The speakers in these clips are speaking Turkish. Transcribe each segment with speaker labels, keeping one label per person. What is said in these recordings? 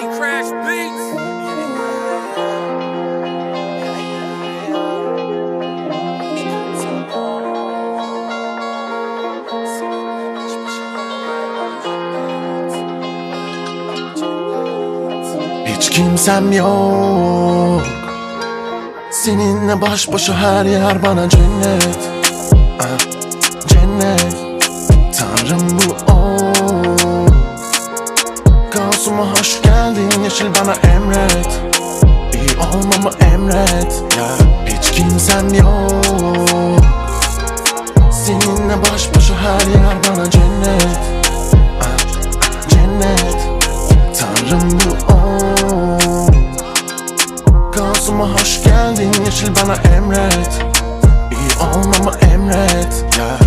Speaker 1: Money Crash Beats. Hiç kimsem yok. Seninle baş başa her yer bana cennet. Ah, cennet. Tanrım bu bana emret. İyi olmamı emret. Ya Hiç kimsem yok. Seninle baş başa her yer bana cennet. Ah, Cennet. Tanrım bu o. Kaosuma hoş geldin yeşil bana emret. İyi olmamı emret. Ya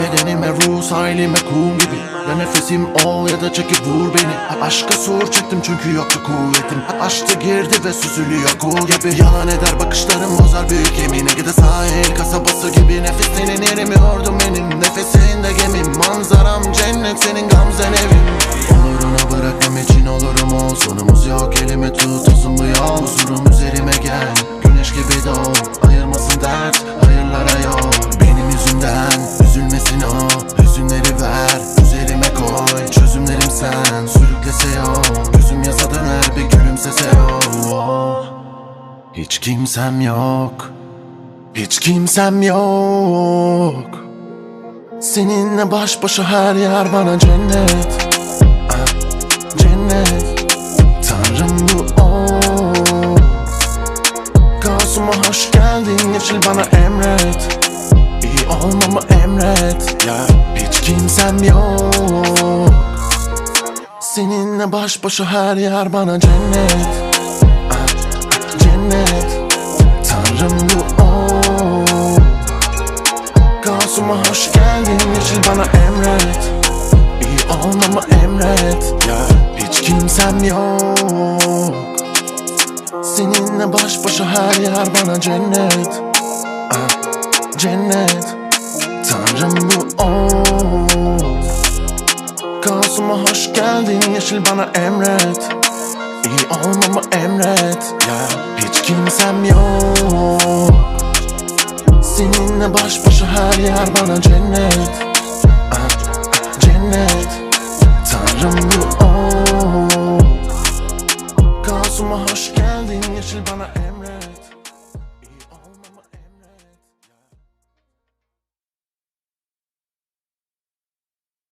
Speaker 1: Bedenime ruh sahilime kum gibi. Ya nefesim ol ya da çekip vur beni. Aşka sur çektim çünkü yoktu kuvvetim. Açtı girdi ve süzülüyor kul gibi. Yalan eder bakışlarım bozar büyük yemini Gide sahil kasabası gibi. Nefesinin erimiyordu benim. Nefesinde gemim manzaram cennet senin gamzen evin. Oluruna bırakmam için olurum ol Sonumuz yok elimi tut uzun bu yol. Huzurum üzerime gel. Güneş gibi doğ Ayırmasın dert Hiç kimsem yok. Hiç kimsem yok. Seninle baş başa her yer bana cennet. Ah, Cennet. Tanrım bu o. Kaosuma hoş geldin yeşil bana emret. İyi olmamı emret. Ya Hiç kimsem yok. Seninle baş başa her yer bana cennet emret. İyi olmamı emret. Ya Hiç kimsem yok. Seninle baş başa her yer bana cennet. Ah, Cennet. Tanrım bu o Kaosuma hoş geldin yeşil bana emret. İyi olmamı emret. Ya Hiç kimsem yok. Seninle baş başa her yer bana cennet olmuş